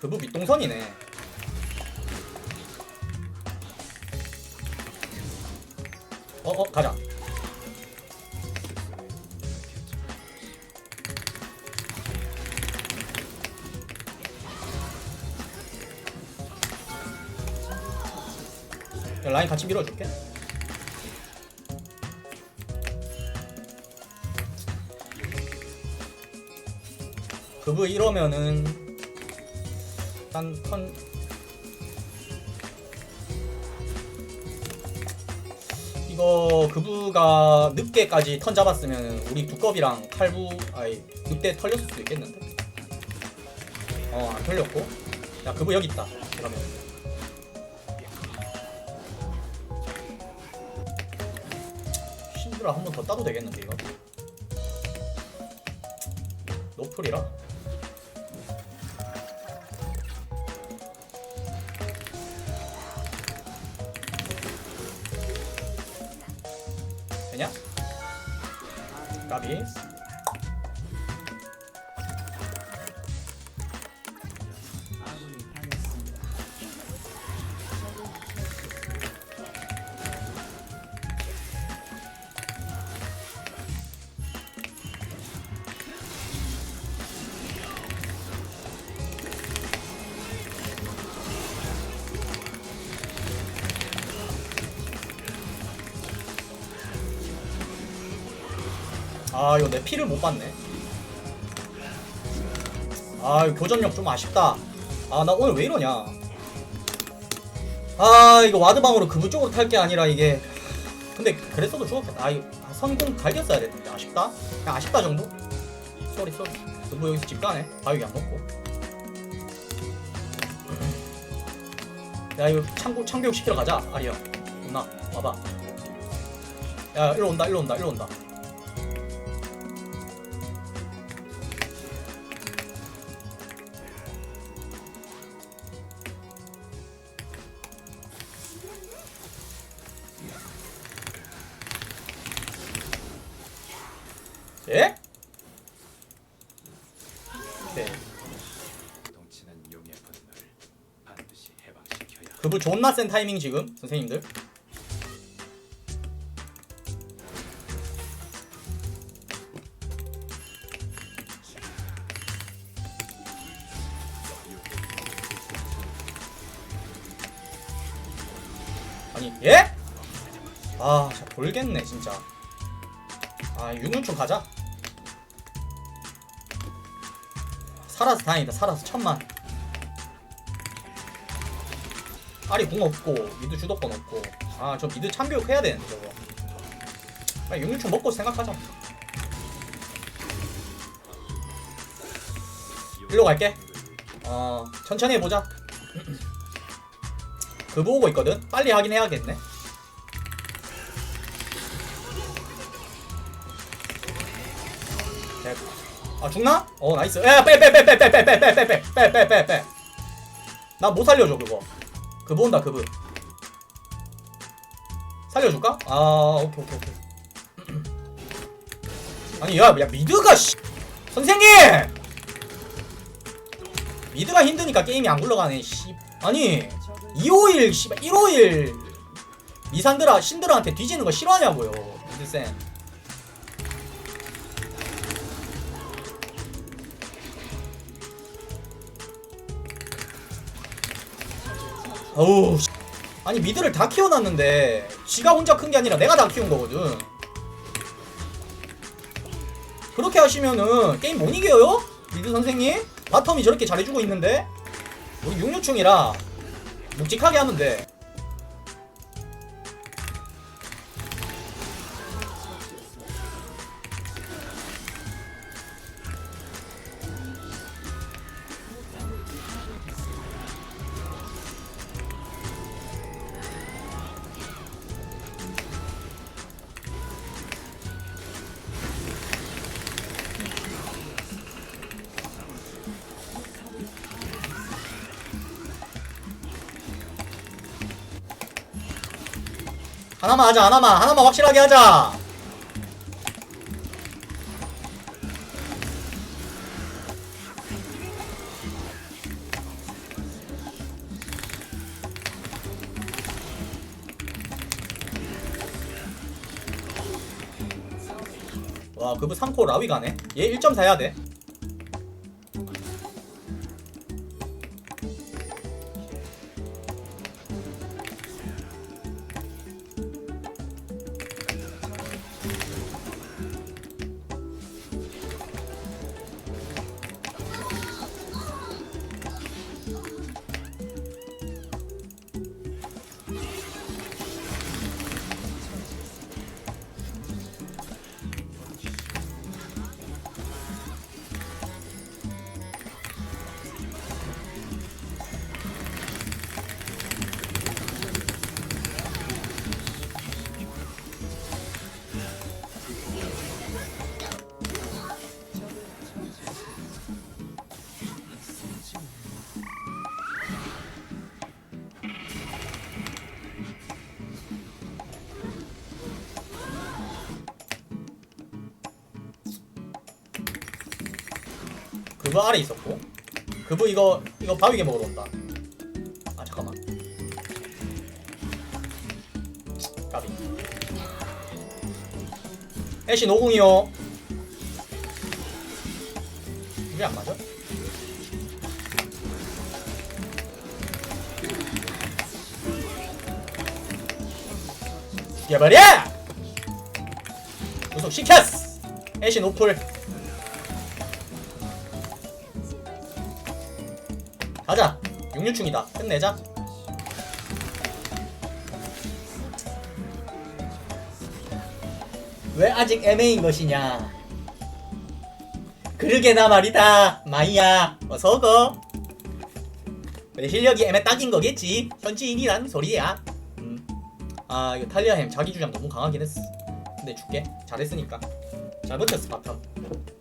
그부 밑동선이네. 어, 어, 가자. 야, 라인 같이 밀어줄게. 그부 이러면은 일단 턴 이거 그부가 늑대까지 턴 잡았으면 우리 두꺼비랑 칼부 아이 늑대 털렸을 수도 있겠는데? 어안 털렸고. 야 그부 여기 있다. 그러면. 신드라 한번 더 따도 되겠는데 이거? 노플이라 되냐? 까비 아 이거 내 피를 못 봤네. 아 이거 교전력 좀 아쉽다. 아 나 오늘 왜 이러냐? 아 이거 와드방으로 그부 쪽으로 탈 게 아니라 이게. 근데 그랬어도 죽었겠다. 아 이거 아, 선공 갈겼어야 됐는데 아쉽다? 그냥 아쉽다 정도? 쏘리 쏘리. 그부 여기서 집 가네 바위기 안 먹고. 야 이거 창고 창교육 시키러 가자 아리야. 누나 와봐. 야 일로 온다 일로 온다 일로 온다 예? 네. 동치는 용의 분노를 반드시 해방시켜야 그부 존나 센 타이밍 지금 선생님들 아니 예? 아 진짜 돌겠네 진짜 아 육륜충 가자 살아서 다행이다. 살아서 천만. 아리 궁 없고 미드 주도권 없고. 아 저 미드 참교육 해야 되는데 저거. 빨리 육류충 먹고 생각하자. 일로 갈게. 어 천천히 해보자. 그보 오고 있거든? 빨리 하긴 해야겠네. 네. 아 죽나? 어 나이스 야빼빼빼빼빼빼빼빼빼빼빼빼빼빼 나 못 살려줘 그거 그브 온다 그브 살려줄까? 아 오케이 오케이 오케이 아니 야, 야 미드가 씨 선생님 미드가 힘드니까 게임이 안 굴러가네 씨 아니 251 씨발 151 미산드라 신드라한테 뒤지는 거 싫어하냐고요 미드센 어우 씨. 아니 미드를 다 키워놨는데 지가 혼자 큰 게 아니라 내가 다 키운 거거든 그렇게 하시면은 게임 못 이겨요? 미드 선생님? 바텀이 저렇게 잘해주고 있는데 우리 육류충이라 묵직하게 하면 돼 하나만 하자 하나만. 하나만 확실하게 하자. 와 그분 3코 라위 가네? 얘 1.4 해야돼. 그부 아래 있었고 그부 이거 이거 바위게 먹으러 온다 아 잠깐만 까비 애쉬 노궁이요 이게 안 맞아? 죽여버려! 구속 시켰어! 애쉬 노플 가자. 66충이다. 끝내자. 왜 아직 애매인 것이냐? 그러게나 말이다. 마이야 어서고 내 실력이 애매 딱인 거겠지. 현지인이란 소리야. 음. 아 이거 탈리아햄 자기 주장 너무 강하긴 했어. 근데 줄게. 잘했으니까. 잘 버텼어 바텀